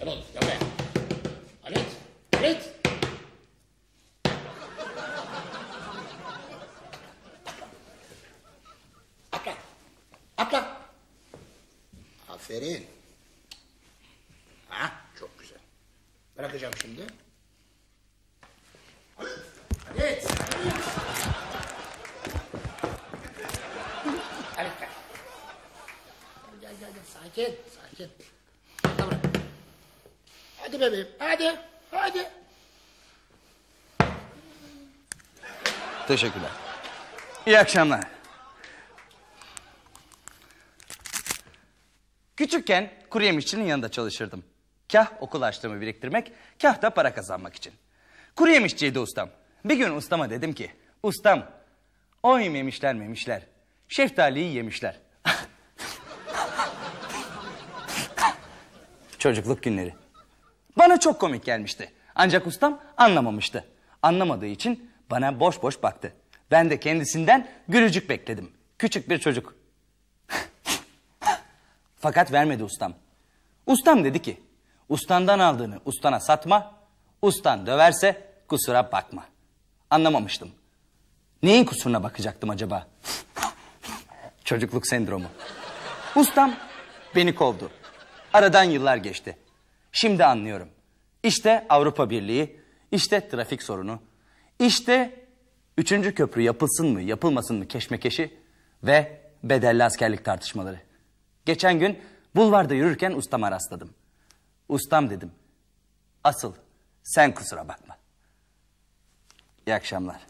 Yavuz, yavuz. Halit, Halit. Atla, atla. Aferin. Ha, çok güzel. Bırakacağım şimdi. Halit, Halit. Halit, gel. Gel, gel, gel. Sakin, sakin. Hadi bebeğim. Hadi. Hadi. Teşekkürler. İyi akşamlar. Küçükken kuru yemişçinin yanında çalışırdım. Kah okul harçlığımı biriktirmek, kah da para kazanmak için. Kuru yemişçiydi ustam. Bir gün ustama dedim ki, ustam, o yemişler memişler, şeftaliyi yemişler. Çocukluk günleri. Bana çok komik gelmişti. Ancak ustam anlamamıştı. Anlamadığı için bana boş boş baktı. Ben de kendisinden gülücük bekledim. Küçük bir çocuk. Fakat vermedi ustam. Ustam dedi ki, ustandan aldığını ustana satma, ustan döverse kusura bakma. Anlamamıştım. Neyin kusuruna bakacaktım acaba? Çocukluk sendromu. Ustam beni kovdu. Aradan yıllar geçti. Şimdi anlıyorum. İşte Avrupa Birliği, işte trafik sorunu, işte üçüncü köprü yapılsın mı yapılmasın mı keşmekeşi ve bedelli askerlik tartışmaları. Geçen gün bulvarda yürürken ustama rastladım. Ustam dedim. Asıl sen kusura bakma. İyi akşamlar.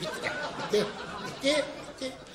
Bitti. Bitti. bitti.